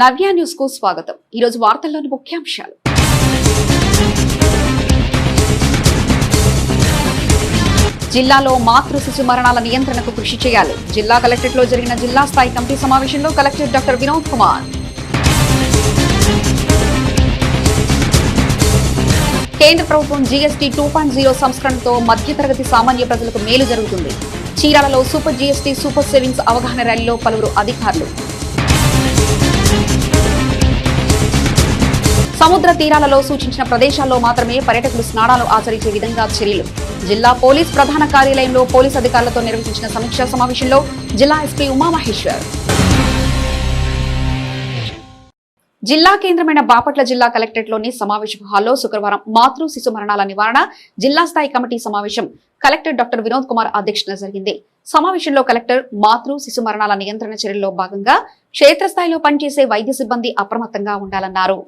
నవ్య న్యూస్కు స్వాగతం. ఈరోజు వార్తల్లోని ముఖ్యాంశాలు. జిల్లాలో మాతృ శిశు మరణాల నియంత్రణకు కృషి చేయాలి. జిల్లా కలెక్టరేట్లో జరిగిన జిల్లా స్థాయి కమిటీ సమావేశంలో కలెక్టర్ డాక్టర్ వినోద్ కుమార్. కేంద్ర ప్రభుత్వం జీఎస్టీ టూ పాయింట్ జీరో సంస్కరణతో మధ్యతరగతి సామాన్య ప్రజలకు మేలు జరుగుతుంది. చీరాలలో సూపర్ జీఎస్టీ సూపర్ సేవింగ్స్ అవగాహన ర్యాలీలో పలువురు అధికారులు. సముద్ర తీరాలలో సూచించిన ప్రదేశాల్లో మాత్రమే పర్యటకులు స్నానాలు ఆచరించే విధంగా చర్యలు. జిల్లా పోలీస్ ప్రధాన కార్యాలయంలో పోలీస్ అధికారులతో నిర్వహించిన సమీక్షా సమావేశంలో జిల్లా ఎస్పీ ఉమామహేశ్వర్. జిల్లా కేంద్రమైన బాపట్ల జిల్లా కలెక్టరేట్లోని సమావేశ హాల్లో శుక్రవారం మాతృ శిశు మరణాల నివారణ జిల్లా స్థాయి కమిటీ సమావేశం కలెక్టర్ డాక్టర్ వినోద్ కుమార్ అధ్యక్షతన జరిగింది. సమావేశంలో కలెక్టర్ మాతృ శిశు మరణాల నియంత్రణ చర్యల్లో భాగంగా క్షేత్రస్థాయిలో పనిచేసే వైద్య సిబ్బంది అప్రమత్తంగా ఉండాలన్నారు.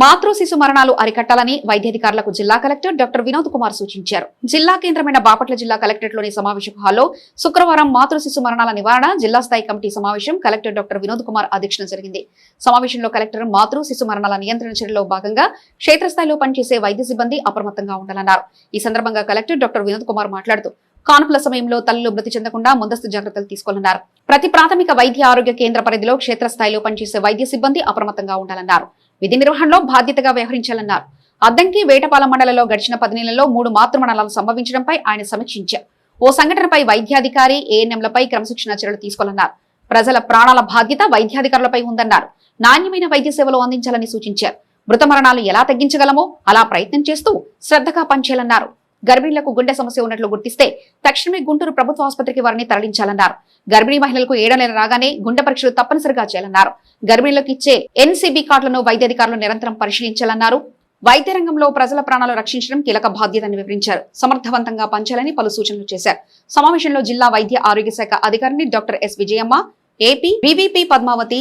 మాతృ శిశు మరణాలు అరికట్టాలని వైద్యాధికారులకు జిల్లా కలెక్టర్ డాక్టర్ వినోద్ కుమార్ సూచించారు. జిల్లా కేంద్రమైన బాపట్ల జిల్లా కలెక్టరేట్లోని సమావేశ హాల్లో శుక్రవారం మాతృ శిశు మరణాల నివారణ జిల్లా స్థాయి కమిటీ సమావేశం కలెక్టర్ డాక్టర్ వినోద్ కుమార్ అధ్యక్షన జరిగింది. సమావేశంలో కలెక్టర్ మాతృ శిశు మరణాల నియంత్రణ చర్యలో భాగంగా క్షేత్రస్థాయిలో పనిచేసే వైద్య సిబ్బంది అప్రమత్తంగా ఉండాలన్నారు. ఈ సందర్భంగా కలెక్టర్ డాక్టర్ వినోద్ కుమార్ మాట్లాడుతూ కానుపుల సమయంలో తల్లులు మృతి చెందకుండా ముందస్తు జాగ్రత్తలు తీసుకోవాలన్నారు. ప్రతి ప్రాథమిక వైద్య ఆరోగ్య కేంద్ర పరిధిలో క్షేత్రస్థాయిలో పనిచేసే వైద్య సిబ్బంది అప్రమత్తంగా ఉండాలన్నారు. విధి నిర్వహణలో బాధ్యతగా వ్యవహరించాలన్నారు. అద్దంకి వేటపాల మండలంలో గడిచిన పది నెలల్లో మూడు మాతృ సంభవించడంపై ఆయన సమీక్షించారు. ఓ సంఘటనపై వైద్యాధికారి ఏఎన్ఎంలపై క్రమశిక్షణ చర్యలు తీసుకోవాలన్నారు. ప్రజల ప్రాణాల బాధ్యత వైద్యాధికారులపై ఉందన్నారు. నాణ్యమైన వైద్య సేవలు అందించాలని సూచించారు. మృత మరణాలు ఎలా తగ్గించగలమో అలా ప్రయత్నం చేస్తూ శ్రద్ధగా పనిచేయాలన్నారు. గర్భిణీలకు గుండె సమస్య ఉన్నట్లు గుర్తిస్తే తక్షణమే గుంటూరు ప్రభుత్వ ఆసుపత్రికి వారిని తరలించాలన్నారు. గర్భిణీ మహిళలకు ఏడో నెల రాగానే గుండె పరీక్షలు తప్పనిసరిగా చేయాలన్నారు. గర్భిణీలకు ఇచ్చే ఎన్సీబీ కార్డులను వైద్యాధికారులు నిరంతరం పరిశీలించాలన్నారు. వైద్య రంగంలో ప్రజల ప్రాణాలు రక్షించడం కీలక బాధ్యతని వివరించారు. సమర్థవంతంగా పంచాలని పలు సూచనలు చేశారు. సమావేశంలో జిల్లా వైద్య ఆరోగ్య శాఖ అధికారిని doctor S Vijayamma AP VVP Padmavathi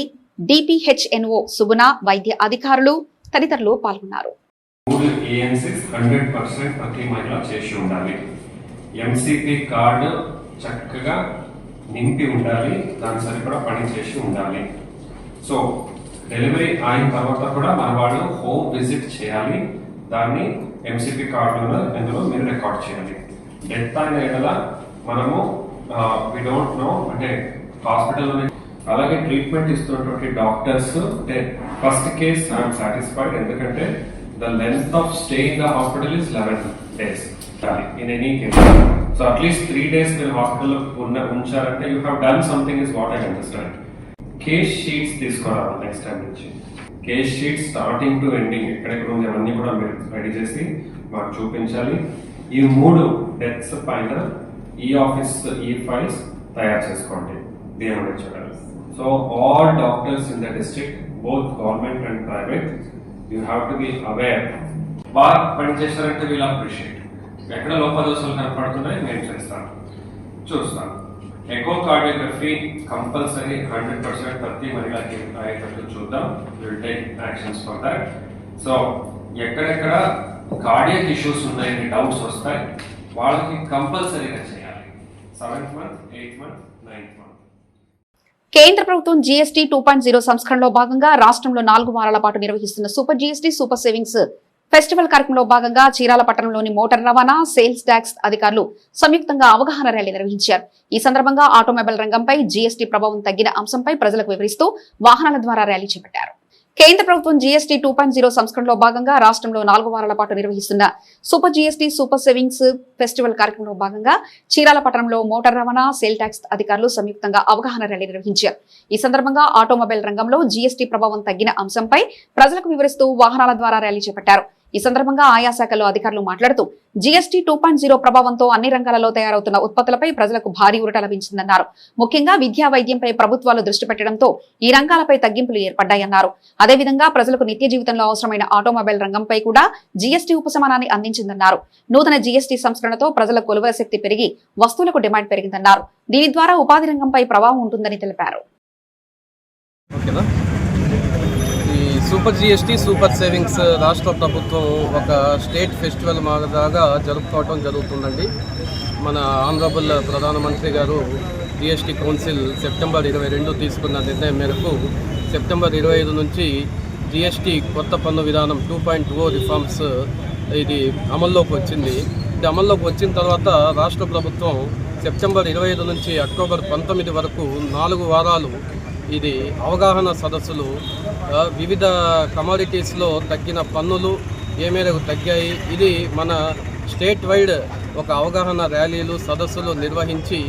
DPHNO Suguna వైద్య అధికారులు తదితరులు పాల్గొన్నారు. మూడు ఏఎన్సిక్స్ హండ్రెడ్ పర్సెంట్ ప్రతి మహిళ చేసి ఉండాలి. ఎంసీపీ కార్డు చక్కగా నింపి ఉండాలి. దాని సరిపడా పని చేసి ఉండాలి. సో డెలివరీ అయిన తర్వాత కూడా మన వాళ్ళు హోమ్ విజిట్ చేయాలి. దాన్ని ఎంసీపీ కార్డులో ఇందులో మీరు రికార్డ్ చేయాలి. డెత్ అయిన మనము వి డోంట్ నో అంటే హాస్పిటల్లోనే అలాగే ట్రీట్మెంట్ ఇస్తున్నటువంటి డాక్టర్స్ అంటే ఫస్ట్ కేస్ ఐఎమ్ సాటిస్ఫైడ్ ఎందుకంటే the length of stay in the hospital is eleven days in any case so at least three days మీరు హాస్పిటల్లో hospital uncharante. You have done something is what I understand. Case sheets తీసుకురావాలి next time నుంచి. Case sheets starting to ending ఎక్కడెక్కడ ఉంది అవన్నీ కూడా మీరు ready చేసి మాకు చూపించాలి. ఈ మూడు డెత్స్ పైన ఈ ఆఫీస్ ఈ ఫైల్స్ తయారు చేసుకోండి. దేవుడు చూడాలి. So all doctors in the district both government and private you have to be aware బాగా పనిచేస్తారంటే వీల్ అప్రిషియేట్ ఎక్కడ లోపదోషాలు కనపడుతున్నాయి నేను చేస్తాను. చూస్తాను. Echo cardiography compulsory hundred percent ప్రతి మహిళకి అయ్యేటట్టు చూద్దాం. Will take actions for that so ఎక్కడెక్కడ కార్డియక్ ఇష్యూస్ ఉన్నాయని డౌట్స్ వస్తాయి వాళ్ళకి కంపల్సరీగా చేయాలి. Seventh month eighth month ninth month కేంద్ర ప్రభుత్వం జీఎస్టీ టూ పాయింట్ జీరో సంస్కరణలో భాగంగా రాష్ట్రంలో నాలుగు వారాల పాటు నిర్వహిస్తున్న super GST super savings festival కార్యక్రమంలో భాగంగా చీరాల పట్టణంలోని మోటార్ రవాణా సేల్స్ ట్యాక్స్ అధికారులు సంయుక్తంగా అవగాహన ర్యాలీ నిర్వహించారు. ఈ సందర్భంగా ఆటోమొబైల్ రంగంపై జీఎస్టీ ప్రభావం తగ్గిన అంశంపై ప్రజలకు వివరిస్తూ వాహనాల ద్వారా ర్యాలీ చేపట్టారు. కేంద్ర ప్రభుత్వం జీఎస్టీ టూ పాయింట్ జీరో సంస్కరణలో భాగంగా రాష్ట్రంలో నాలుగు వారాల పాటు నిర్వహిస్తున్న super GST super savings festival కార్యక్రమంలో భాగంగా చీరాల పట్టణంలో మోటార్ రవాణా సేల్ ట్యాక్స్ అధికారులు సంయుక్తంగా అవగాహన ర్యాలీ నిర్వహించారు. ఈ సందర్భంగా ఆటోమొబైల్ రంగంలో జీఎస్టీ ప్రభావం తగ్గిన అంశంపై ప్రజలకు వివరిస్తూ వాహనాల ద్వారా ర్యాలీ చేపట్టారు. ఈ సందర్భంగా ఆయా శాఖల్లో అధికారులు మాట్లాడుతూ జీఎస్టీ టూ పాయింట్ జీరో ప్రభావంతో అన్ని రంగాలలో తయారవుతున్న ఉత్పత్తులపై ప్రజలకు భారీ ఊరట లభించిందన్నారు. ముఖ్యంగా విద్యా వైద్యంపై ప్రభుత్వాలు దృష్టి పెట్టడంతో ఈ రంగాలపై తగ్గింపులు ఏర్పడ్డాయన్నారు. అదేవిధంగా ప్రజలకు నిత్య జీవితంలో అవసరమైన ఆటోమొబైల్ రంగంపై కూడా జీఎస్టీ ఉపశమనాన్ని అందించిందన్నారు. నూతన జీఎస్టీ సంస్కరణతో ప్రజల కొలువల శక్తి పెరిగి వస్తువులకు డిమాండ్ పెరిగిందన్నారు. దీని ద్వారా ఉపాధి రంగంపై ప్రభావం ఉంటుందని తెలిపారు. ఓకేనా? సూపర్ జిఎస్టీ సూపర్ సేవింగ్స్ రాష్ట్ర ప్రభుత్వం ఒక స్టేట్ ఫెస్టివల్ మాదిరిగా జరుపుకోవటం జరుగుతుందండి. మన ఆనరబుల్ ప్రధానమంత్రి గారు జిఎస్టీ కౌన్సిల్ సెప్టెంబర్ ఇరవై రెండు తీసుకున్న నిర్ణయం మేరకు సెప్టెంబర్ ఇరవై ఐదు నుంచి జిఎస్టీ కొత్త పన్ను విధానం టూ పాయింట్ ఓ రిఫార్మ్స్ ఇది అమల్లోకి వచ్చింది. ఇది అమల్లోకి వచ్చిన తర్వాత రాష్ట్ర ప్రభుత్వం సెప్టెంబర్ ఇరవై ఐదు నుంచి అక్టోబర్ పంతొమ్మిది వరకు నాలుగు వారాలు ఇది అవగాహన సదస్సులు వివిధ కమాడిటీస్లో తగ్గిన పన్నులు ఏ మేరకు తగ్గాయి ఇది మన స్టేట్ వైడ్ ఒక అవగాహన ర్యాలీలు సదస్సులు నిర్వహించి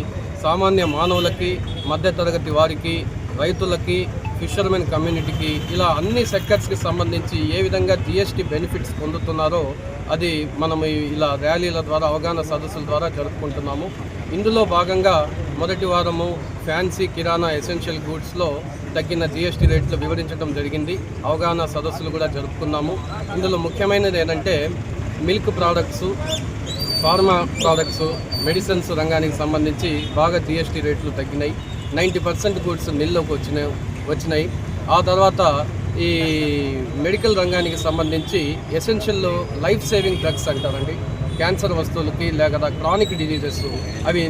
సామాన్య మానవులకి మధ్యతరగతి వారికి రైతులకి ఫిషర్మెన్ కమ్యూనిటీకి ఇలా అన్ని సెక్టర్స్కి సంబంధించి ఏ విధంగా జిఎస్టీ బెనిఫిట్స్ పొందుతున్నారో అది మనం ఇలా ర్యాలీల ద్వారా అవగాహన సదస్సుల ద్వారా జరుపుకుంటున్నాము. ఇందులో భాగంగా మొదటి వారము ఫ్యాన్సీ కిరాణా ఎసెన్షియల్ గూడ్స్లో తగ్గిన జిఎస్టీ రేట్లు వివరించడం జరిగింది. అవగాహన సదస్సులు కూడా జరుపుకున్నాము. ఇందులో ముఖ్యమైనది ఏంటంటే milk products pharma products medicines రంగానికి సంబంధించి బాగా జిఎస్టీ రేట్లు తగ్గినాయి. నైంటీ పర్సెంట్ గూడ్స్ మిల్లోకి వచ్చినాయి వచ్చినాయి. ఆ తర్వాత ఈ మెడికల్ రంగానికి సంబంధించి ఎసెన్షియల్ లైఫ్ సేవింగ్ డ్రగ్స్ అంటారండి. క్యాన్సర్ వస్తువులకి లేక క్రానిక్ డిజీజెస్ అవి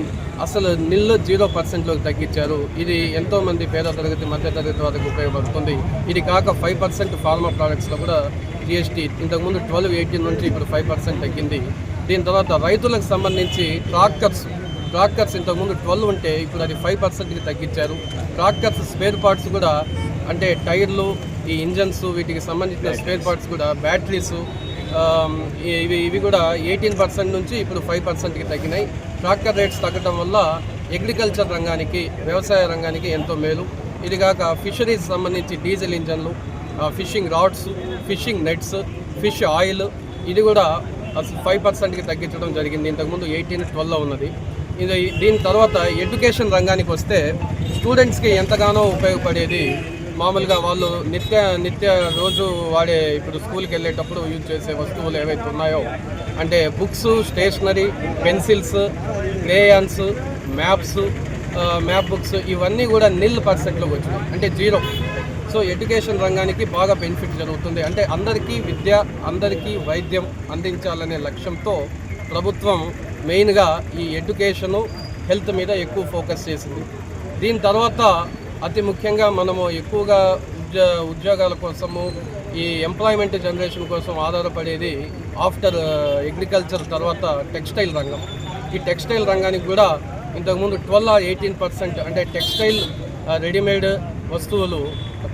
అసలు నిల్లు జీరో పర్సెంట్లోకి తగ్గించారు. ఇది ఎంతోమంది పేద తరగతి మధ్య తరగతి వారికి ఉపయోగపడుతుంది. ఇది కాక ఫైవ్ పర్సెంట్ ఫార్మా ప్రోడక్ట్స్లో కూడా జిఎస్టీ ఇంతకుముందు ట్వెల్వ్ ఎయిటీన్ నుంచి ఇప్పుడు ఫైవ్ పర్సెంట్ తగ్గింది. దీని తర్వాత రైతులకు సంబంధించి ట్రాక్టర్స్ ట్రాక్టర్స్ ఇంతకుముందు ట్వెల్వ్ ఉంటే ఇప్పుడు అది ఫైవ్ పర్సెంట్కి తగ్గించారు. ట్రాక్టర్స్ స్పేర్ పార్ట్స్ కూడా అంటే టైర్లు ఈ ఇంజన్స్ వీటికి సంబంధించిన స్పేర్ పార్ట్స్ కూడా బ్యాటరీస్ ఇవి ఇవి కూడా ఎయిటీన్ పర్సెంట్ నుంచి ఇప్పుడు ఫైవ్ పర్సెంట్కి తగ్గినాయి. ట్రాక్టర్ రేట్స్ తగ్గడం వల్ల అగ్రికల్చర్ రంగానికి వ్యవసాయ రంగానికి ఎంతో మేలు. ఇది కాక ఫిషరీస్ సంబంధించి డీజిల్ ఇంజన్లు fishing rods fishing nets fish oil ఇది కూడా అసలు ఫైవ్ పర్సెంట్కి తగ్గించడం జరిగింది. ఇంతకుముందు ఎయిటీన్ ట్వెల్వ్లో ఉన్నది. ఇది దీని తర్వాత ఎడ్యుకేషన్ రంగానికి వస్తే స్టూడెంట్స్కి ఎంతగానో ఉపయోగపడేది మామూలుగా వాళ్ళు నిత్య నిత్య రోజు వాడే ఇప్పుడు స్కూల్కి వెళ్ళేటప్పుడు యూజ్ చేసే వస్తువులు ఏవైతే ఉన్నాయో అంటే books stationery pencils crayons maps map books ఇవన్నీ కూడా నిల్ పర్సెంట్లోకి వచ్చినాయి. అంటే జీరో. సో ఎడ్యుకేషన్ రంగానికి బాగా బెనిఫిట్ జరుగుతుంది. అంటే అందరికీ విద్య అందరికీ వైద్యం అందించాలనే లక్ష్యంతో ప్రభుత్వం మెయిన్గా ఈ ఎడ్యుకేషను హెల్త్ మీద ఎక్కువ ఫోకస్ చేసింది. దీని తర్వాత అతి ముఖ్యంగా మనము ఎక్కువగా ఉద్యో ఉద్యోగాల కోసము ఈ ఎంప్లాయ్మెంట్ జనరేషన్ కోసం ఆధారపడేది ఆఫ్టర్ అగ్రికల్చర్ uh, తర్వాత టెక్స్టైల్ రంగం. ఈ టెక్స్టైల్ రంగానికి కూడా ఇంతకుముందు ట్వెల్వ్ ఆర్ ఎయిటీన్ పర్సెంట్ అంటే టెక్స్టైల్ రెడీమేడ్ uh, వస్తువులు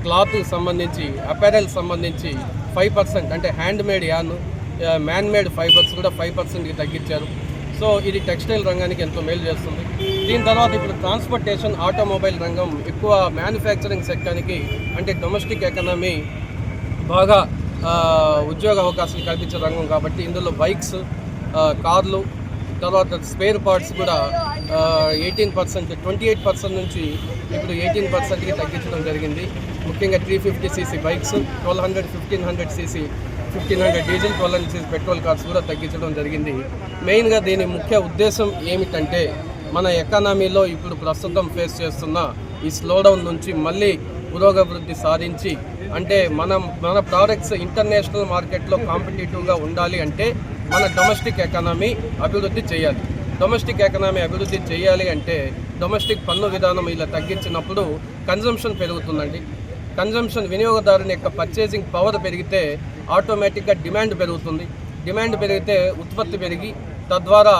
క్లాత్ సంబంధించి అపారెల్ సంబంధించి ఫైవ్ పర్సెంట్ అంటే hand made an man made fibres కూడా ఫైవ్ పర్సెంట్కి తగ్గించారు. సో ఇది టెక్స్టైల్ రంగానికి ఎంతో మేలు చేస్తుంది. దీని తర్వాత ఇప్పుడు ట్రాన్స్పోర్టేషన్ ఆటోమొబైల్ రంగం ఎక్కువ మ్యానుఫ్యాక్చరింగ్ సెక్టర్కి అంటే డొమెస్టిక్ ఎకనామీ బాగా ఉద్యోగ అవకాశాలు కల్పించే రంగం కాబట్టి ఇందులో బైక్స్ కార్లు తర్వాత స్పేర్ పార్ట్స్ కూడా eighteen percent twenty eight percent నుంచి ఇప్పుడు ఎయిటీన్ పర్సెంట్కి తగ్గించడం జరిగింది. ముఖ్యంగా three fifty CC bikes twelve hundred fifteen hundred CC fifteen hundred diesel twelve hundred CC petrol cars కూడా తగ్గించడం జరిగింది. మెయిన్గా దీని ముఖ్య ఉద్దేశం ఏమిటంటే మన ఎకానమీలో ఇప్పుడు ప్రస్తుతం ఫేస్ చేస్తున్న ఈ స్లోడౌన్ నుంచి మళ్ళీ పురోగభివృద్ధి సాధించి అంటే మనం మన ప్రోడక్ట్స్ ఇంటర్నేషనల్ మార్కెట్లో కాంపిటేటివ్గా ఉండాలి అంటే మన డొమెస్టిక్ ఎకానమీ అభివృద్ధి చేయాలి. డొమెస్టిక్ ఎకనామీ అభివృద్ధి చేయాలి అంటే డొమెస్టిక్ పన్ను విధానం ఇలా తగ్గించినప్పుడు కన్జంప్షన్ పెరుగుతుందండి. కన్జంప్షన్ వినియోగదారుని యొక్క పర్చేసింగ్ పవర్ పెరిగితే ఆటోమేటిక్గా డిమాండ్ పెరుగుతుంది. డిమాండ్ పెరిగితే ఉత్పత్తి పెరిగి తద్వారా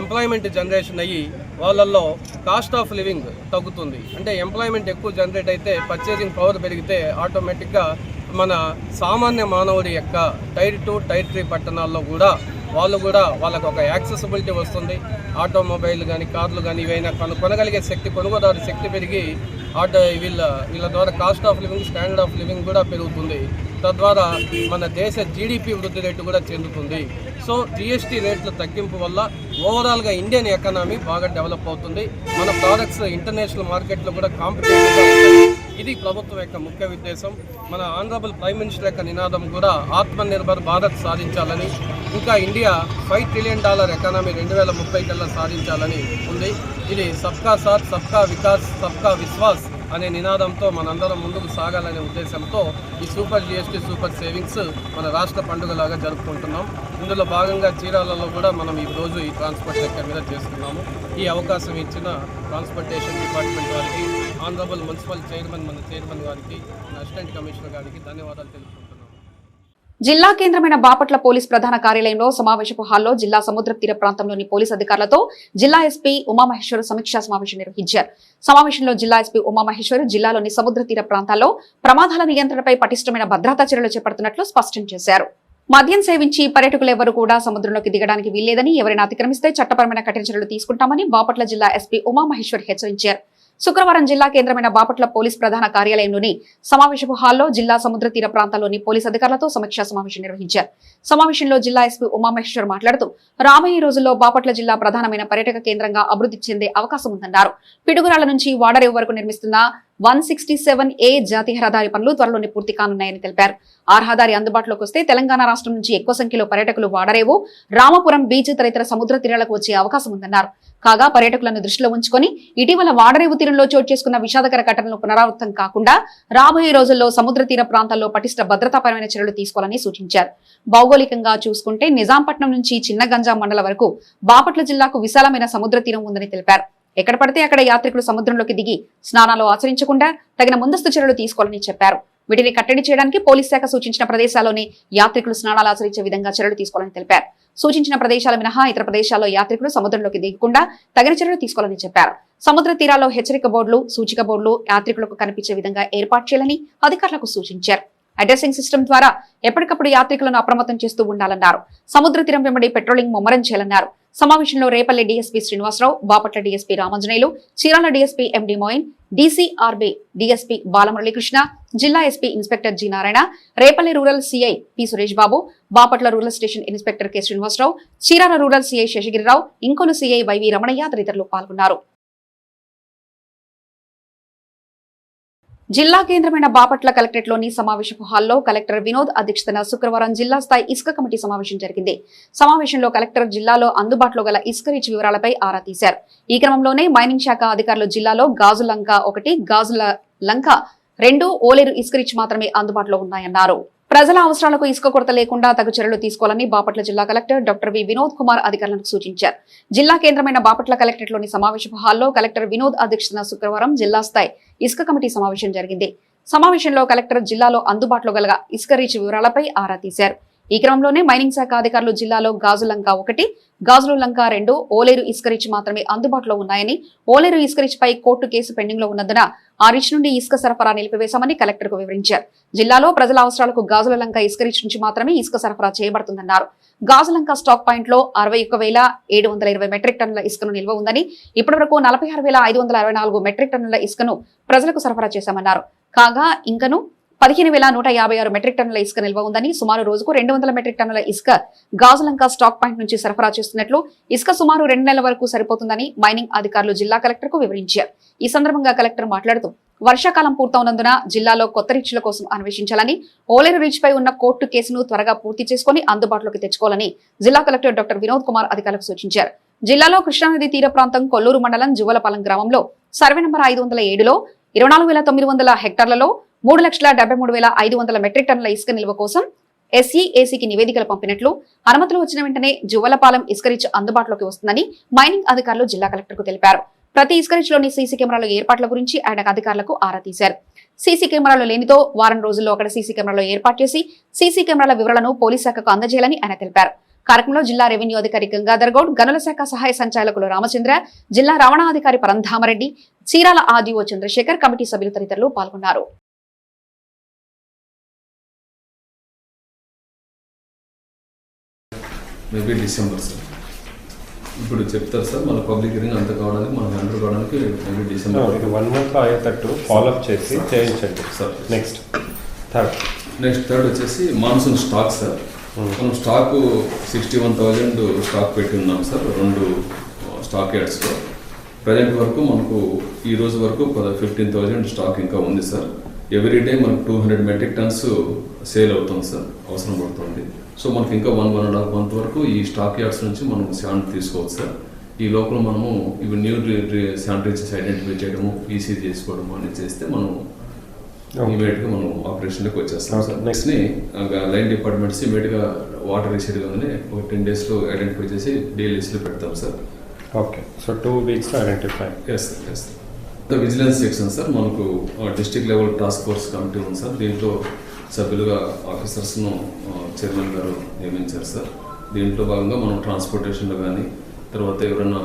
ఎంప్లాయ్మెంట్ జనరేషన్ అయ్యి వాళ్ళల్లో కాస్ట్ ఆఫ్ లివింగ్ తగ్గుతుంది. అంటే ఎంప్లాయ్మెంట్ ఎక్కువ జనరేట్ అయితే పర్చేసింగ్ పవర్ పెరిగితే ఆటోమేటిక్గా మన సామాన్య మానవుడి యొక్క టైర్ టూ టైర్ త్రీ పట్టణాల్లో కూడా వాళ్ళు కూడా వాళ్ళకు ఒక యాక్సెసిబిలిటీ వస్తుంది. ఆటోమొబైల్ కానీ కార్లు కానీ ఇవైనా కను కొనగలిగే శక్తి కొనుగోదారు శక్తి పెరిగి ఆటో వీళ్ళ వీళ్ళ ద్వారా cost of living standard of living కూడా పెరుగుతుంది. తద్వారా మన దేశ జీడిపి వృద్ధి రేటు కూడా చెందుతుంది. సో జిఎస్టీ రేట్ల తగ్గింపు వల్ల ఓవరాల్గా ఇండియన్ ఎకానమీ బాగా డెవలప్ అవుతుంది. మన ప్రోడక్ట్స్ ఇంటర్నేషనల్ మార్కెట్లో కూడా కాంపిటేటివ్గా ఇది ప్రభుత్వం యొక్క ముఖ్య ఉద్దేశం. మన ఆనరబుల్ ప్రైమ్ మినిస్టర్ యొక్క నినాదం కూడా ఆత్మ నిర్భర్ భారత్ సాధించాలని ఇంకా India five trillion dollar economy రెండు వేల ముప్పై కల్లా సాధించాలని ఉంది. ఇది సబ్కా సాత్ సబ్కా వికాస్ సబ్కా విశ్వాస్ అనే నినాదంతో మనందరం ముందుకు సాగాలనే ఉద్దేశంతో ఈ సూపర్ జిఎస్టీ సూపర్ సేవింగ్స్ మన రాష్ట్ర పండుగలాగా జరుపుకుంటున్నాం. ఇందులో భాగంగా చీరాలలో కూడా మనం ఈ రోజు ఈ ట్రాన్స్పోర్ట్ సెక్టర్ మీద చేస్తున్నాము ఈ అవకాశం ఇచ్చిన ట్రాన్స్పోర్టేషన్ డిపార్ట్మెంట్ వారికి ఆనరబుల్ మున్సిపల్ చైర్మన్ మన చైర్మన్ గారికి అసిస్టెంట్ కమిషనర్ గారికి ధన్యవాదాలు తెలుపుకుంటున్నాను జిల్లా కేంద్రమైన బాపట్ల పోలీస్ ప్రధాన కార్యాలయంలో సమావేశపు హాల్లో జిల్లా సముద్ర తీర ప్రాంతంలోని పోలీస్ అధికారులతో జిల్లా ఎస్పీ ఉమామహేశ్వర్ సమీక్షా సమావేశం నిర్వహించారు. సమావేశంలో జిల్లా ఎస్పీ ఉమామహేశ్వర్ జిల్లాలోని సముద్ర తీర ప్రాంతాల్లో ప్రమాదాల నియంత్రణపై పటిష్టమైన భద్రతా చర్యలు చేపడుతున్నట్లు స్పష్టం చేశారు. మద్యం సేవించి పర్యాటకులు ఎవరు కూడా సముద్రంలోకి దిగడానికి వీల్లేదని ఎవరైనా అతిక్రమిస్తే చట్టపరమైన కఠిన చర్యలు తీసుకుంటామని బాపట్ల జిల్లా ఎస్పీ ఉమామహేశ్వర్ హెచ్చరించారు. శుక్రవారం జిల్లా కేంద్రమైన బాపట్ల పోలీస్ ప్రధాన కార్యాలయంలోని సమావేశపు హాల్లో జిల్లా సముద్ర తీర ప్రాంతాల్లోని పోలీస్ అధికారులతో సమీక్షా సమావేశం నిర్వహించారు. సమావేశంలో జిల్లా ఎస్పీ ఉమామహేశ్వర్ మాట్లాడుతూ రాబోయే రోజుల్లో బాపట్ల జిల్లా ప్రధానమైన పర్యాటక కేంద్రంగా అభివృద్ధి చెందే అవకాశం ఉందన్నారు. పిడుగురాల నుంచి వాడరేవు వరకు నిర్మిస్తున్న వన్ సిక్స్టీ సెవెన్ ఏ జాతీయ రహదారి పనులు త్వరలోనే పూర్తి కానున్నాయని తెలిపారు. ఆ రహదారి అందుబాటులోకి వస్తే తెలంగాణ రాష్ట్రం నుంచి ఎక్కువ సంఖ్యలో పర్యాటకులు వాడరేవు రామపురం బీచ్ తదితర సముద్ర తీరాలకు వచ్చే అవకాశం ఉందన్నారు. కాగా పర్యాటకులను దృష్టిలో ఉంచుకొని ఇటీవల వాడరేవు తీరంలో చోటు చేసుకున్న విషాదకర ఘటనలు పునరావృతం కాకుండా రాబోయే రోజుల్లో సముద్ర తీర ప్రాంతాల్లో పటిష్ట భద్రతాపరమైన చర్యలు తీసుకోవాలని సూచించారు. భౌగోళికంగా చూసుకుంటే నిజాంపట్నం నుంచి చిన్న గంజాం మండల వరకు బాపట్ల జిల్లాకు విశాలమైన సముద్ర తీరం ఉందని తెలిపారు. ఎక్కడ పడితే అక్కడ యాత్రికులు సముద్రంలోకి దిగి స్నానాలు ఆచరించకుండా తగిన ముందస్తు చర్యలు తీసుకోవాలని చెప్పారు. వీటిని కట్టడి చేయడానికి పోలీస్ శాఖ సూచించిన ప్రదేశాల్లోని యాత్రికులు స్నానాలు ఆచరించే విధంగా చర్యలు తీసుకోవాలని తెలిపారు. సూచించిన ప్రదేశాల మినహా ఇతర ప్రదేశాల్లో యాత్రికులు సముద్రంలోకి దిగకుండా తగిన చర్యలు తీసుకోవాలని చెప్పారు. సముద్ర తీరాల్లో హెచ్చరిక బోర్డులు సూచిక బోర్డులు యాత్రికులకు కనిపించే విధంగా ఏర్పాటు చేయాలని అధికారులకు సూచించారు. అడ్రసింగ్ సిస్టమ్ ద్వారా ఎప్పటికప్పుడు యాత్రికులను అప్రమత్తం చేస్తూ ఉండాలన్నారు. సముద్ర తీరం వెంబడి పెట్రోలింగ్ ముమ్మరం చేయాలన్నారు. సమావేశంలో Repalle DSP Srinivasarao Bapatla DSP Ramanjaneyulu Chirala DSP MD Moin DCRB DSP Balamuralikrishna జిల్లా SP inspector G Narayana Repalle rural CI P Suresh Babu Bapatla rural station inspector K Srinivasarao Chirala rural CI Sesagirirao Inkollu CI YV Ramanaiah తదితరులు పాల్గొన్నారు. జిల్లా కేంద్రమైన బాపట్ల కలెక్టరేట్లోని సమావేశపు హాల్లో collector Vinod అధ్యక్షతన శుక్రవారం జిల్లా స్థాయి ఇసుక కమిటీ సమావేశం జరిగింది. సమావేశంలో కలెక్టర్ జిల్లాలో అందుబాటులో గల ఇసుక రీచ్ వివరాలపై ఆరా తీశారు. ఈ క్రమంలోనే మైనింగ్ శాఖ అధికారులు జిల్లాలో గాజులంక ఒకటి గాజుల లంక రెండు ఓలేరు ఇసుక మాత్రమే అందుబాటులో ఉన్నాయన్నారు. ప్రజల అవసరాలకు ఇసుక కొరత లేకుండా తగు చర్యలు తీసుకోవాలని బాపట్ల జిల్లా collector doctor V Vinod Kumar అధికారులకు సూచించారు. జిల్లా కేంద్రమైన బాపట్ల కలెక్టరేట్లోని సమావేశ హాల్లో కలెక్టర్ వినోద్ అధ్యక్షతన శుక్రవారం జిల్లా స్థాయి ఇసుక కమిటీ సమావేశం జరిగింది. సమావేశంలో కలెక్టర్ జిల్లాలో అందుబాటులో గల ఇసుక రీచ్ వివరాలపై ఆరా తీశారు. ఈ క్రమంలోనే మైనింగ్ శాఖ అధికారులు జిల్లాలో గాజు లంక ఒకటి గాజులు లంక రెండు ఓలేరు ఇసుక మాత్రమే అందుబాటులో ఉన్నాయని ఓలేరు ఇసుక పై కోర్టు కేసు పెండింగ్లో ఉన్నందున ఆ రిచ్ నుండి ఇసుక సరఫరా నిలిపివేశామని కలెక్టర్కు వివరించారు. జిల్లాలో ప్రజల అవసరాలకు గాజుల లంక ఇసుక నుంచి మాత్రమే ఇసుక సరఫరా చేయబడుతుందన్నారు. గాజులంక స్టాక్ పాయింట్లో అరవై ఏడు వందల ఇరవై మెట్రిక్ టన్నుల ఇసుకను నిల్వ ఉందని ఇప్పటి వరకు నలభై ఆరు వేల ఐదు వందల నాలుగు మెట్రిక్ టన్నుల ఇసుకను ప్రజలకు సరఫరా చేశామన్నారు. కాగా ఇంకను పదిహేను వేల నూట యాభై ఆరు మెట్రిక్ టన్నుల ఇసుక నిల్వ ఉందని సుమారు రోజుకు రెండు వందల మెట్రిక్ టన్నుల ఇసుక గాజులంక స్టాక్ పాయింట్ నుంచి సరఫరా చేస్తున్నట్లు ఇసుక సుమారు రెండు నెలల వరకు సరిపోతుందని మైనింగ్ అధికారులు జిల్లా కలెక్టర్కు వివరించారు. ఈ సందర్భంగా కలెక్టర్ మాట్లాడుతూ వర్షాకాలం పూర్తవునందున జిల్లాలో కొత్త రీచ్ల కోసం అన్వేషించాలని ఓలేరు రీచ్ పై ఉన్న కోర్టు కేసును త్వరగా పూర్తి చేసుకుని అందుబాటులోకి తెచ్చుకోవాలని జిల్లా కలెక్టర్ డాక్టర్ వినోద్ కుమార్ అధికారులకు సూచించారు. జిల్లాలో కృష్ణానది తీర ప్రాంతం కొల్లూరు మండలం జువలపాలెం గ్రామంలో సర్వే నంబర్ ఐదు వందల ఏడులో ఇరవై నాలుగు వేల తొమ్మిది వందల హెక్టార్లలో మూడు లక్షల డెబ్బై మూడు వేల ఐదు వందల మెట్రిక్ టన్నుల ఇసుక నిల్వ కోసం ఎస్ఈ ఏసీకి నివేదికలు పంపినట్లు అనుమతులు వచ్చిన వెంటనే జువ్వలపాలెం ఇసుక రీచ్ అందుబాటులోకి వస్తుందని మైనింగ్ అధికారులు జిల్లా కలెక్టర్కు తెలిపారు. ప్రతి ఇసుక రీచ్లోని సీసీ కెమెరాల ఏర్పాట్ల గురించి ఆయన అధికారులకు ఆరా తీశారు. సీసీ కెమెరాలు లేనితో వారం రోజుల్లో అక్కడ సీసీ కెమెరాలు ఏర్పాటు చేసి సీసీ కెమెరాల వివరాలను పోలీస్ శాఖకు అందజేయాలని ఆయన తెలిపారు. కార్యక్రమంలో జిల్లా రెవెన్యూ అధికారి గంగాధర్ గౌడ్ గనుల శాఖ సహాయ సంచాలకులు రామచంద్ర జిల్లా రవాణాధికారి పరంధామరెడ్డి చీరాల ఆదిఓ చంద్రశేఖర్ కమిటీ సభ్యులు తదితరులు పాల్గొన్నారు. Maybe December sir. ఇప్పుడు చెప్తారు సార్ మన పబ్లిక్ హియరింగ్ అంత కావడానికి మనం హ్యాండిల్ కావడానికి మేబీ డిసెంబర్ ఇది వన్ మంత్ అయ్యేటట్టు ఫాలోఅప్ చేసి చేయించండి. Sir. Next third next third వచ్చేసి మాన్సూన్ స్టాక్ సార్. మనం stock sixty one thousand stock పెట్టి ఉన్నాం సార్ రెండు స్టాక్ యార్డ్స్లో ప్రజెంట్ వరకు మనకు ఈ రోజు వరకు ఫిఫ్టీన్ థౌజండ్ స్టాక్ ఇంకా ఉంది సార్. ఎవ్రీ డే మనకు two hundred metric tons sale అవుతుంది సార్ అవసరం పడుతుంది. సో మనకి ఇంకా one one and half month వరకు ఈ స్టాక్ యార్డ్స్ నుంచి మనం శాండ్ తీసుకోవచ్చు సార్ ఈ లోపల మనము ఇవి న్యూ శానిటరీస్ ఐడెంటిఫై చేయడము ఈసీ చేసుకోవడము అనేది చేస్తే మనం ఇమీడియట్గా మనం ఆపరేషన్లోకి వచ్చేస్తాం సార్ Okay. నెక్స్ట్ని లైన్ డిపార్ట్మెంట్స్ ఇమీడియట్గా వాటర్ రిసీడ్ గానే ఒక టెన్ డేస్లో ఐడెంటిఫై చేసి డైలీ లిస్ట్లో పెడతాం sir okay so two weeks identify S S vigilance section sir మనకు district level task force committee ఉంది సార్ దీంట్లో సభ్యులుగా ఆఫీసర్స్ను చైర్మన్ గారు నియమించారు సార్. దీంట్లో భాగంగా మనం ట్రాన్స్పోర్టేషన్లో కానీ తర్వాత ఎవరైనా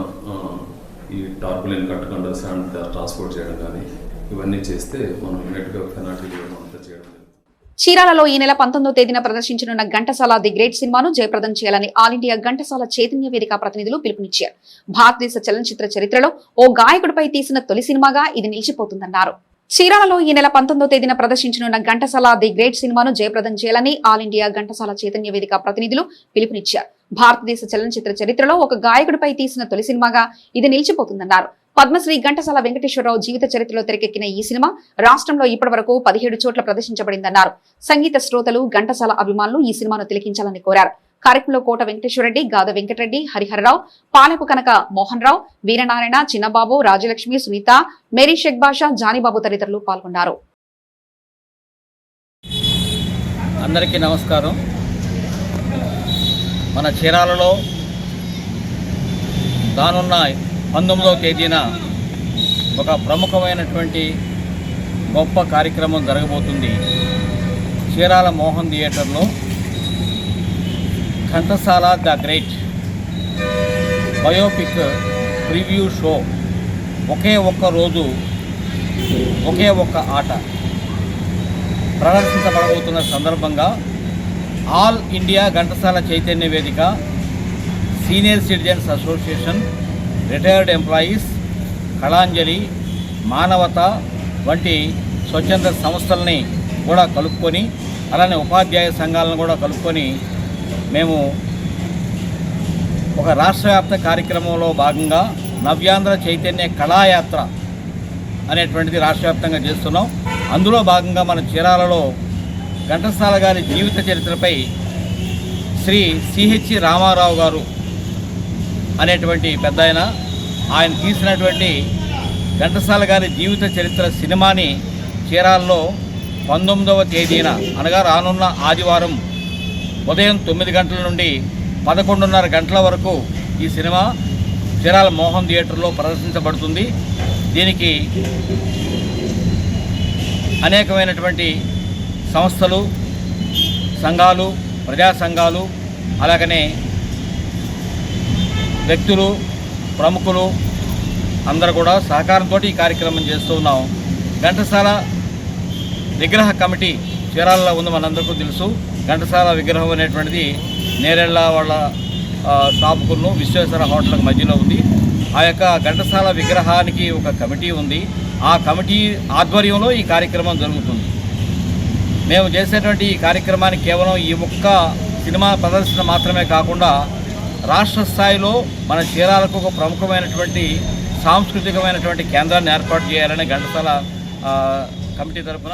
ఈ టార్పులైన్ కట్టకుండా శాండ్ ట్రాన్స్పోర్ట్ చేయడం కానీ ఇవన్నీ చేస్తే మనం ఇమీడియట్గా పెనాల్టీ ఇవ్వడం అంతా చేయడం చీరాలలో ఈ నెల పంతొమ్మిదో తేదీన ప్రదర్శించనున్న ఘంటసాల ది గ్రేట్ సినిమాను జయప్రదం చేయాలని ఆల్ ఇండియా ఘంటసాల చైతన్య వేదిక ప్రతినిధులు పిలుపునిచ్చారు. భారతదేశ చలనచిత్ర చరిత్రలో ఓ గాయకుడిపై తీసిన తొలి సినిమాగా ఇది నిలిచిపోతుందన్నారు. చీరాలలో ఈ నెల పంతొమ్మిదో తేదీన ప్రదర్శించనున్న ఘంటసాల ది గ్రేట్ సినిమాను జయప్రదం చేయాలని ఆల్ ఇండియా ఘంటసాల చైతన్య వేదిక ప్రతినిధులు పిలుపునిచ్చారు. భారతదేశ చలనచిత్ర చరిత్రలో ఒక గాయకుడిపై తీసిన తొలి సినిమాగా ఇది నిలిచిపోతుందన్నారు. పద్మశ్రీ ఘంటసాల వెంకటేశ్వరరావు జీవిత చరిత్రలో తెరకెక్కిన ఈ సినిమా రాష్ట్రంలో ఇప్పటి వరకు పదిహేడు చోట్ల ప్రదర్శించబడిందన్నారు. సంగీత శ్రోతలు ఘంటసాల అభిమానులు ఈ సినిమాను తిలకించాలని కోరారు. కార్యక్రమంలో కోట వెంకటేశ్వరరెడ్డి గాద వెంకటరెడ్డి హరిహరరావు పాలపు కనక మోహన్ రావు వీరనారాయణ చిన్నబాబు రాజలక్ష్మి సునీత మేరీ షేక్ బాషా జానీబాబు తదితరులు పాల్గొన్నారు. అందరికీ నమస్కారం. మన చీరాలలో దానున్న పంతొమ్మిదవ తేదీన ఒక ప్రముఖమైనటువంటి గొప్ప కార్యక్రమం జరగబోతుంది. చీరాల మోహన్ థియేటర్లో Ghantasala the great biopic preview show. ఒకే ఒక్క రోజు ఒకే ఒక్క ఆట ప్రదర్శించబడబోతున్న సందర్భంగా all India Ghantasala Chaitanya Vedika senior citizens association retired employees Kalanjali Manavata వంటి స్వచ్ఛంద సంస్థల్ని కూడా కలుపుకొని అలానే ఉపాధ్యాయ సంఘాలను కూడా కలుపుకొని మేము ఒక రాష్ట్ర వ్యాప్త కార్యక్రమంలో భాగంగా నవ్యాంధ్ర చైతన్య కళాయాత్ర అనేటువంటిది రాష్ట్రవ్యాప్తంగా చేస్తున్నాం. అందులో భాగంగా మన చీరాలలో ఘంటసాల గారి జీవిత చరిత్రపై శ్రీ సిహెచ్ రామారావు గారు అనేటువంటి పెద్ద ఆయన ఆయన తీసినటువంటి ఘంటసాల గారి జీవిత చరిత్ర సినిమాని చీరాల్లో పంతొమ్మిదవ తేదీన అనగా రానున్న ఆదివారం ఉదయం తొమ్మిది గంటల నుండి పదకొండున్నర గంటల వరకు ఈ సినిమా చీరాల మోహన్ థియేటర్లో ప్రదర్శించబడుతుంది. దీనికి అనేకమైనటువంటి సంస్థలు సంఘాలు ప్రజా సంఘాలు అలాగనే వ్యక్తులు ప్రముఖులు అందరూ కూడా సహకారంతో ఈ కార్యక్రమం చేస్తూ ఉన్నాం. ఘంటసాల విగ్రహ కమిటీ చీరాలలో ఉంది మనందరికీ తెలుసు. ఘంటసాల విగ్రహం అనేటువంటిది నేరెళ్ళ వాళ్ళ షాపుకును విశ్వేశ్వర హోటల్కి మధ్యలో ఉంది. ఆ యొక్క ఘంటసాల విగ్రహానికి ఒక కమిటీ ఉంది. ఆ కమిటీ ఆధ్వర్యంలో ఈ కార్యక్రమం జరుగుతుంది. మేము చేసేటువంటి ఈ కార్యక్రమానికి కేవలం ఈ ఒక్క సినిమా ప్రదర్శన మాత్రమే కాకుండా రాష్ట్ర స్థాయిలో మన చీరాలకు ఒక ప్రముఖమైనటువంటి సాంస్కృతికమైనటువంటి కేంద్రాన్ని ఏర్పాటు చేయాలని ఘంటసాల కమిటీ తరఫున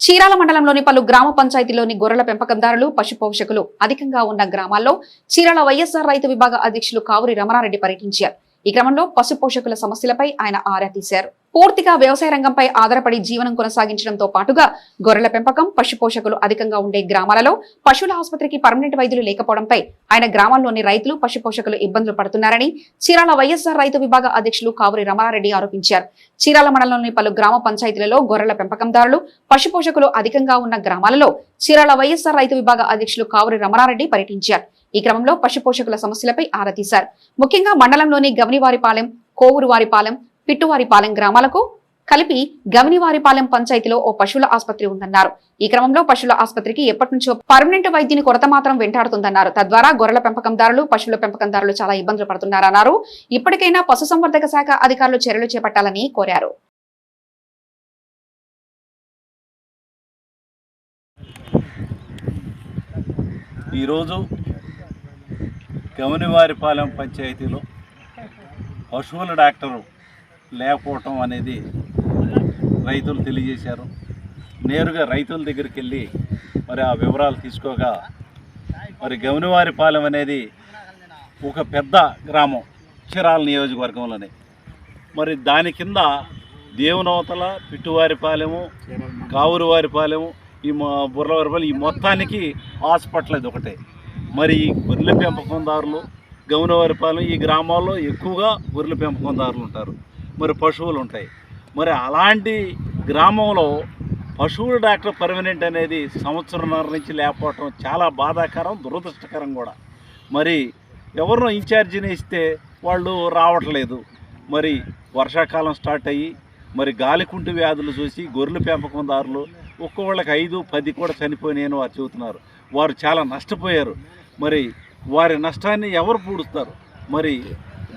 చీరాల మండలంలోని పలు గ్రామ పంచాయతీలోని గొర్రెల పెంపకందారులు పశు పోషకులు అధికంగా ఉన్న గ్రామాల్లో చీరాల వైఎస్ఆర్ రైతు విభాగ అధ్యక్షులు కావురి రమణారెడ్డి పర్యటించారు. ఈ క్రమంలో పశు పోషకుల సమస్యలపై ఆయన ఆరా తీశారు. పూర్తిగా వ్యవసాయ రంగంపై ఆధారపడి జీవనం కొనసాగించడంతో పాటుగా గొర్రెల పెంపకం పశు పోషకులు అధికంగా ఉండే గ్రామాలలో పశువుల ఆసుపత్రికి పర్మనెంట్ వైద్యులు లేకపోవడంపై ఆయన గ్రామాల్లోని రైతులు పశు పోషకులు ఇబ్బందులు పడుతున్నారని చీరాల వైఎస్ఆర్ రైతు విభాగ అధ్యక్షులు కావురి రమణారెడ్డి ఆరోపించారు. చీరాల మండలంలోని పలు గ్రామ పంచాయతీలలో గొర్రెల పెంపకందారులు పశు పోషకులు అధికంగా ఉన్న గ్రామాలలో చీరాల వైఎస్ఆర్ రైతు విభాగ అధ్యక్షులు కావురి రమణారెడ్డి పర్యటించారు. ఈ క్రమంలో పశు పోషకుల సమస్యలపై ఆరా తీశారు. ముఖ్యంగా మండలంలోని గవనివారిపాలెం కోవూరువారిపాలెం పిట్టువారిపాలెం గ్రామాలకు కలిపి గవనివారిపాలెం పంచాయతీలో ఓ పశువుల ఆసుపత్రి ఉందన్నారు. ఈ క్రమంలో పశువుల ఆసుపత్రికి ఎప్పటి నుంచో పర్మనెంట్ వైద్యుని కొరత మాత్రం వెంటాడుతుందన్నారు. తద్వారా గొర్రెల పెంపకందారులు పశువుల పెంపకందారులు చాలా ఇబ్బందులు పడుతున్నారన్నారు. ఇప్పటికైనా పశుసంవర్ధక శాఖ అధికారులు చర్యలు చేపట్టాలని కోరారు. ఈరోజు గమనివారిపాలెం పంచాయతీలో పశువుల డాక్టరు లేకపోవటం అనేది రైతులు తెలియజేశారు. నేరుగా రైతుల దగ్గరికి వెళ్ళి మరి ఆ వివరాలు తీసుకోగా మరి గమనివారిపాలెం అనేది ఒక పెద్ద గ్రామం చిరాల నియోజకవర్గంలోనే. మరి దాని కింద దేవునవతల పిట్టువారిపాలెము కావురువారిపాలెము ఈ బుర్రవారిపాలెం ఈ మొత్తానికి హాస్పిటల్ అది ఒకటే. మరి గొర్రెల పెంపకందారులు గౌనవారిపాలెం ఈ గ్రామాల్లో ఎక్కువగా గొర్రెల పెంపకందారులు ఉంటారు. మరి పశువులు ఉంటాయి. మరి అలాంటి గ్రామంలో పశువుల డాక్టర్ పర్మనెంట్ అనేది సంవత్సరంన్నర నుంచి లేకపోవటం చాలా బాధాకరం దురదృష్టకరం కూడా. మరి ఎవరినో ఇన్ఛార్జిని ఇస్తే వాళ్ళు రావట్లేదు. మరి వర్షాకాలం స్టార్ట్ అయ్యి మరి గాలికుంటు వ్యాధులు చూసి గొర్రెల పెంపకందారులు ఒక్కొక్కళ్ళకి ఐదు పది కూడా చనిపోయినాయని వారు చెబుతున్నారు. వారు చాలా నష్టపోయారు. మరి వారి నష్టాన్ని ఎవరు పూడుస్తారు? మరి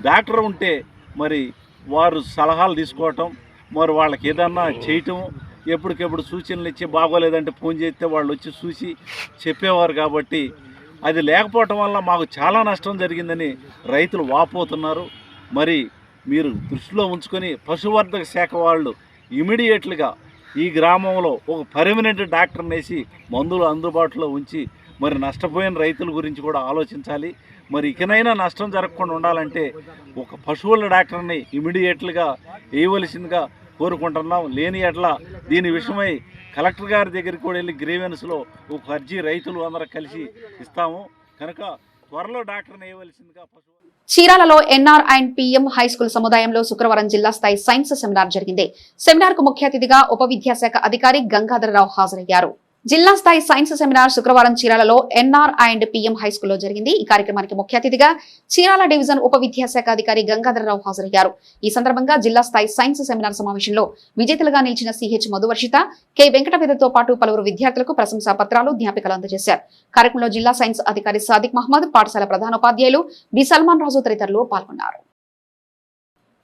డాక్టర్ ఉంటే మరి వారు సలహాలు తీసుకోవటం మరి వాళ్ళకి ఏదన్నా చేయటం ఎప్పటికెప్పుడు సూచనలు ఇచ్చి బాగోలేదంటే ఫోన్ చేస్తే వాళ్ళు వచ్చి చూసి చెప్పేవారు కాబట్టి అది లేకపోవటం వల్ల మాకు చాలా నష్టం జరిగిందని రైతులు వాపోతున్నారు. మరి మీరు దృష్టిలో ఉంచుకొని పశువర్ధక శాఖ వాళ్ళు ఇమీడియట్లుగా ఈ గ్రామంలో ఒక పర్మనెంట్ డాక్టర్ని వేసి మందులు అందుబాటులో ఉంచి మరి నష్టపోయిన రైతుల గురించి కూడా ఆలోచించాలి. మరి ఇకనైనా నష్టం జరగకుండా ఉండాలంటే ఒక పశువుల డాక్టర్ని ఇమీడియట్లుగా వేయవలసిందిగా కోరుకుంటున్నాం. లేని ఎట్లా దీని విషయమై కలెక్టర్ గారి దగ్గరికి కూడా వెళ్ళి గ్రీవెన్స్లో ఒక అర్జీ రైతులు అందరూ కలిసి ఇస్తాము. కనుక త్వరలో డాక్టర్ని వేయవలసిందిగా పశువు చీరాలలో NR and PM high school సముదాయంలో శుక్రవారం జిల్లా స్థాయి సైన్స్ సెమినార్ జరిగింది. సెమినార్కు ముఖ్య అతిథిగా ఉప విద్యాశాఖ అధికారి గంగాధరరావు హాజరయ్యారు. జిల్లా స్థాయి సైన్స్ సెమినార్ శుక్రవారం చీరాలలో ఎన్ఆర్ అండ్ పిఎం హై స్కూల్లో జరిగింది. ఈ కార్యక్రమానికి ముఖ్య అతిథిగా చీరాల డివిజన్ ఉప విద్యాశాఖ అధికారి గంగాధరరావు హాజరయ్యారు. ఈ సందర్భంగా జిల్లా స్థాయి సైన్స్ సెమినార్ సమావేశంలో విజేతలుగా నిలిచిన సిహెచ్ మధువర్షిత కె వెంకటవేదతో పాటు పలువురు విద్యార్థులకు ప్రశంసా పత్రాలు జ్ఞాపికలు అందజేశారు. కార్యక్రమంలో జిల్లా సైన్స్ అధికారి సాదిక్ మహమ్మద్ పాఠశాల ప్రధానోపాధ్యాయులు బి సల్మాన్ రాజు తదితరులు పాల్గొన్నారు.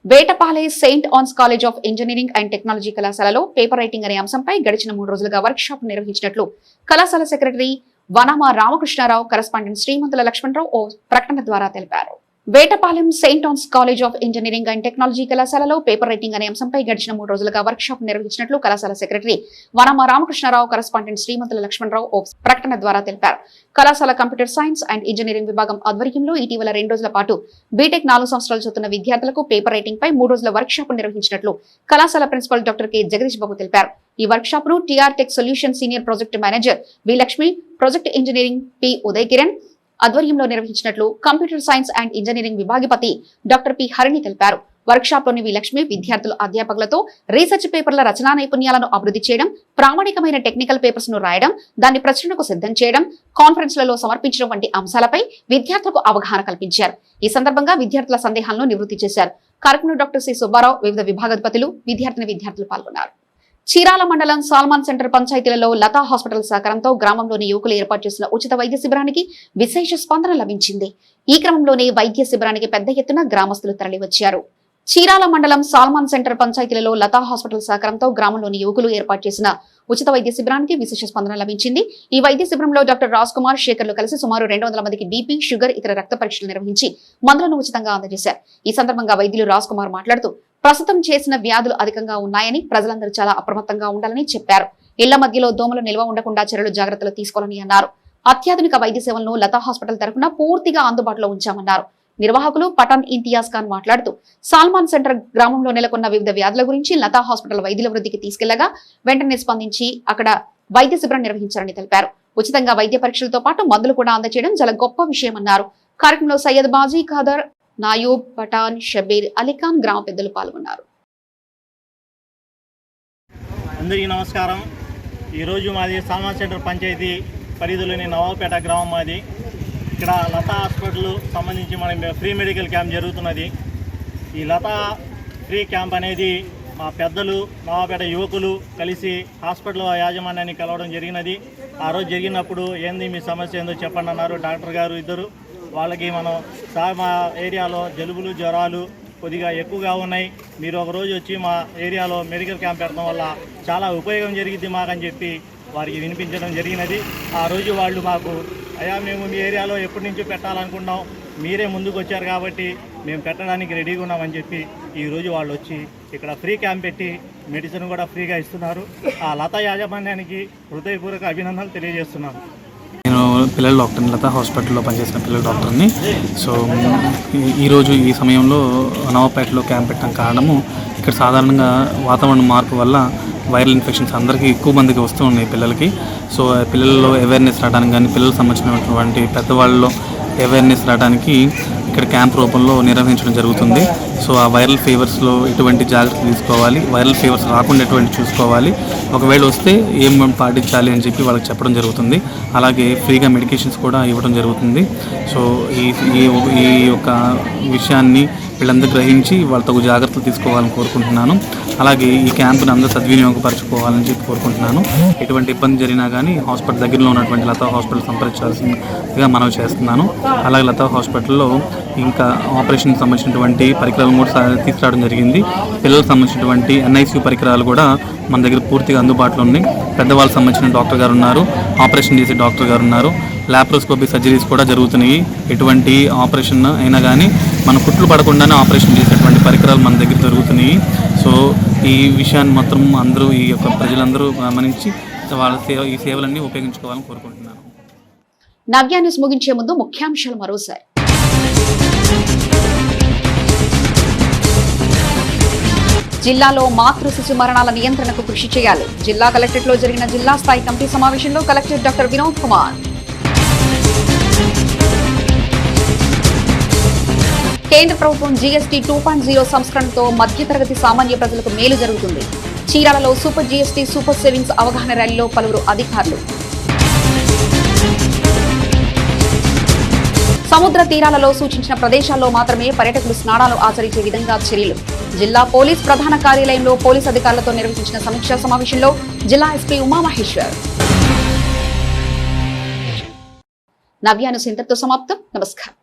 Vetapale saint Ann's college of engineering and technology కళాశాలలో పేపర్ రైటింగ్ అనే అంశంపై గడిచిన మూడు రోజులుగా వర్క్షాప్ నిర్వహించినట్లు కళాశాల సెక్రటరీ వనమా రామకృష్ణారావు కరస్పాండెంట్ శ్రీమంతుల లక్ష్మణరావు ఓ ప్రకటన ద్వారా తెలిపారు. Vetapalem saint Ann's college of engineering and technology కళాశాలలో పేపర్ రైటింగ్ అనే అంశంపై గడిచిన మూడు రోజులుగా వర్క్షాప్ నిర్వహించినట్లు కళాశాల సెక్రటరీ వనమ రామకృష్ణారావు కరస్పాండెంట్ శ్రీమంతుల లక్ష్మణరావు ఓ ప్రకటన ద్వారా తెలిపారు. కళాశాల కంప్యూటర్ సైన్స్ అండ్ ఇంజనీరింగ్ విభాగం ఆధ్వర్యంలో ఇటీవల రెండు రోజుల పాటు బీటెక్ నాలుగు సంవత్సరాలు చదువుతున్న విద్యార్థులకు పేపర్ రైటింగ్ పై మూడు రోజుల వర్క్ షాప్ నిర్వహించినట్లు కళాశాల principal doctor K Jagadish Babu తెలిపారు. ఈ వర్క్షాప్ను TR tech solution senior project manager V Lakshmi project engineering P Uday Kiran ఆధ్వర్యంలో నిర్వహించినట్లు కంప్యూటర్ సైన్స్ అండ్ ఇంజనీరింగ్ విభాగపతి డాక్టర్ పి హరిణి తెలిపారు. వర్క్ షాప్లోని వి లక్ష్మి విద్యార్థుల అధ్యాపకులతో రీసెర్చ్ పేపర్ల రచనా నైపుణ్యాలను అభివృద్ధి చేయడం ప్రామాణికమైన టెక్నికల్ పేపర్స్ను రాయడం దాన్ని ప్రచురణకు సిద్ధం చేయడం కాన్ఫరెన్స్లలో సమర్పించడం వంటి అంశాలపై విద్యార్థులకు అవగాహన కల్పించారు. ఈ సందర్భంగా విద్యార్థుల సందేహాలను నివృత్తి చేశారు. కార్యక్రమంలో డాక్టర్ సి సుబ్బారావు వివిధ విభాగాధిపతులు విద్యార్థిని విద్యార్థులు పాల్గొన్నారు. చీరాల మండలం సాల్మాన్ సెంటర్ పంచాయతీలలో లతా హాస్పిటల్ సహకారంతో గ్రామంలోని యువకులు ఏర్పాటు చేసిన ఉచిత వైద్య శిబిరానికి విశేష స్పందన లభించింది. ఈ క్రమంలోనే వైద్య శిబిరానికి పెద్ద ఎత్తున గ్రామస్తులు తరలివచ్చారు. చీరాల మండలం సాల్మాన్ సెంటర్ పంచాయతీలలో లతా హాస్పిటల్ సహకారంతో గ్రామంలోని యువకులు ఏర్పాటు చేసిన ఉచిత వైద్య శిబిరానికి విశేష స్పందన లభించింది. ఈ వైద్య శిబిరంలో డాక్టర్ రాజ్ కుమార్ శేఖర్లు కలిసి సుమారు రెండు వందల మందికి బీపీ షుగర్ ఇతర రక్త పరీక్షలు నిర్వహించి మందులను ఉచితంగా అందజేశారు. ఈ సందర్భంగా వైద్యులు రాజ్ కుమార్ మాట్లాడుతూ ప్రస్తుతం చేసిన వ్యాధులు అధికంగా ఉన్నాయని ప్రజలందరూ చాలా అప్రమత్తంగా ఉండాలని చెప్పారు. ఇళ్ళ మధ్యలో దోమలు నిల్వ ఉండకుండా చర్యలు జాగ్రత్తలు తీసుకోవాలని అన్నారు. అత్యాధునిక వైద్య సేవలను లతా హాస్పిటల్ తరఫున పూర్తిగా అందుబాటులో ఉంచామన్నారు. నిర్వాహకులు పఠాన్ ఇంతియాజ్ ఖాన్ మాట్లాడుతూ సాల్మాన్ సెంటర్ గ్రామంలో నెలకొన్న వివిధ వ్యాధుల గురించి లతా హాస్పిటల్ వైద్యుల వృద్ధికి తీసుకెళ్ళగా వెంటనే స్పందించి అక్కడ వైద్య శిబిరం నిర్వహించారని తెలిపారు. ఉచితంగా వైద్య పరీక్షలతో పాటు మందులు కూడా అందజేయడం చాలా గొప్ప విషయమన్నారు. కార్యక్రమంలో సయ్యద్ బాజీ ఖాదర్ నాయూబ్ పఠాన్ షబీర్ అలీఖాన్ గ్రామ పెద్దలు పాల్గొన్నారు. అందరికీ నమస్కారం. ఈరోజు మాది సాల్మాన్ సెంటర్ పంచాయతీ పరిధిలోని నవాబ్పేట గ్రామం మాది. ఇక్కడ లతా హాస్పిటల్ సంబంధించి మన ఫ్రీ మెడికల్ క్యాంప్ జరుగుతున్నది. ఈ లతా ఫ్రీ క్యాంప్ అనేది మా పెద్దలు నవాబపేట యువకులు కలిసి హాస్పిటల్ యాజమాన్యాన్ని కలవడం జరిగినది. ఆ రోజు జరిగినప్పుడు ఏంది మీ సమస్య ఏందో చెప్పండి అన్నారు. డాక్టర్ గారు ఇద్దరు. వాళ్ళకి మనం సార్ మా ఏరియాలో జలుబులు జ్వరాలు కొద్దిగా ఎక్కువగా ఉన్నాయి. మీరు ఒక రోజు వచ్చి మా ఏరియాలో మెడికల్ క్యాంప్ పెట్టడం వల్ల చాలా ఉపయోగం జరిగింది మాకని చెప్పి వారికి వినిపించడం జరిగినది. ఆ రోజు వాళ్ళు మాకు అయ్యా మేము మీ ఏరియాలో ఎప్పటి నుంచో పెట్టాలనుకున్నాం. మీరే ముందుకు వచ్చారు కాబట్టి మేము పెట్టడానికి రెడీగా ఉన్నామని చెప్పి ఈరోజు వాళ్ళు వచ్చి ఇక్కడ ఫ్రీ క్యాంప్ పెట్టి మెడిసిన్ కూడా ఫ్రీగా ఇస్తున్నారు. ఆ లత యాజమాన్యానికి హృదయపూర్వక అభినందనలు తెలియజేస్తున్నాను. నేను పిల్లల డాక్టర్ని లత హాస్పిటల్లో పనిచేసిన పిల్లల డాక్టర్ని. సో ఈరోజు ఈ సమయంలో నవపేటలో క్యాంప్ పెట్టడం కారణము ఇక్కడ సాధారణంగా వాతావరణ మార్పు వల్ల వైరల్ ఇన్ఫెక్షన్స్ అందరికీ ఎక్కువ మందికి వస్తూ ఉన్నాయి పిల్లలకి. సో పిల్లల్లో అవేర్నెస్ రావడానికి కానీ పిల్లలకు సంబంధించినటువంటి పెద్దవాళ్ళలో అవేర్నెస్ రావడానికి ఇక్కడ క్యాంప్ రూపంలో నిర్వహించడం జరుగుతుంది. సో ఆ వైరల్ ఫీవర్స్లో ఎటువంటి జాగ్రత్తలు తీసుకోవాలి వైరల్ ఫీవర్స్ రాకుండా ఎటువంటి చూసుకోవాలి ఒకవేళ వస్తే ఏం పాటించాలి అని చెప్పి వాళ్ళకి చెప్పడం జరుగుతుంది. అలాగే ఫ్రీగా మెడికేషన్స్ కూడా ఇవ్వడం జరుగుతుంది. సో ఈ ఈ ఈ యొక్క విషయాన్ని వీళ్ళందరూ గ్రహించి వాళ్ళ తగు జాగ్రత్తలు తీసుకోవాలని కోరుకుంటున్నాను. అలాగే ఈ క్యాంపును అందరూ సద్వినియోగపరచుకోవాలని చెప్పి కోరుకుంటున్నాను. ఎటువంటి ఇబ్బంది జరిగినా కానీ హాస్పిటల్ దగ్గరలో ఉన్నటువంటి లతా హాస్పిటల్ సంప్రదించాల్సిందిగా మనవి చేస్తున్నాను. అలాగే లతా హాస్పిటల్లో ఇంకా ఆపరేషన్కి సంబంధించినటువంటి పరికరాలు పరికరాలు కూడా తీసుకురావడం జరిగింది. పిల్లలకు సంబంధించినటువంటి ఎన్ఐసియు పరికరాలు కూడా మన దగ్గర పూర్తిగా అందుబాటులో ఉన్నాయి. పెద్దవాళ్ళకి సంబంధించిన డాక్టర్ గారు ఉన్నారు. ఆపరేషన్ చేసే డాక్టర్ గారు ఉన్నారు. ల్యాప్రోస్కోపీ సర్జరీస్ కూడా జరుగుతున్నాయి. ఎటువంటి ఆపరేషన్ అయినా కానీ మన కుట్లు పడకుండానే ఆపరేషన్ చేసేటువంటి పరికరాలు మన దగ్గర జరుగుతున్నాయి సో ఈ విషయాన్ని మాత్రం అందరూ ఈ యొక్క ప్రజలందరూ గమనించి వాళ్ళ సేవ ఈ సేవలన్నీ ఉపయోగించుకోవాలని కోరుకుంటున్నాను. నవ్య ముగించే ముందు ముఖ్యాంశాలు మరోసారి. జిల్లాలో మాతృ శిశు మరణాల నియంత్రణకు కృషి చేయాలి. జిల్లా కలెక్టరేట్లో జరిగిన జిల్లా స్థాయి కమిటీ సమావేశంలో కలెక్టర్ డాక్టర్ వినోద్ కుమార్. కేంద్ర ప్రభుత్వం జీఎస్టీ టూ పాయింట్ జీరో సంస్కరణతో మధ్యతరగతి సామాన్య ప్రజలకు మేలు జరుగుతుంది. చీరాలలో సూపర్ జీఎస్టీ సూపర్ సేవింగ్స్ అవగాహన ర్యాలీలో పలువురు అధికారులు సముద్ర తీరాలలో సూచించిన ప్రదేశాల్లో మాత్రమే పర్యటకులు స్నానాలు ఆచరించే విధంగా చర్యలు. జిల్లా పోలీస్ ప్రధాన కార్యాలయంలో పోలీస్ అధికారులతో నిర్వహించిన సమీక్షా సమావేశంలో జిల్లా ఎస్పీ ఉమామహేశ్వర్. నవ్యాను సింతతో సమాప్తం. నమస్కారం.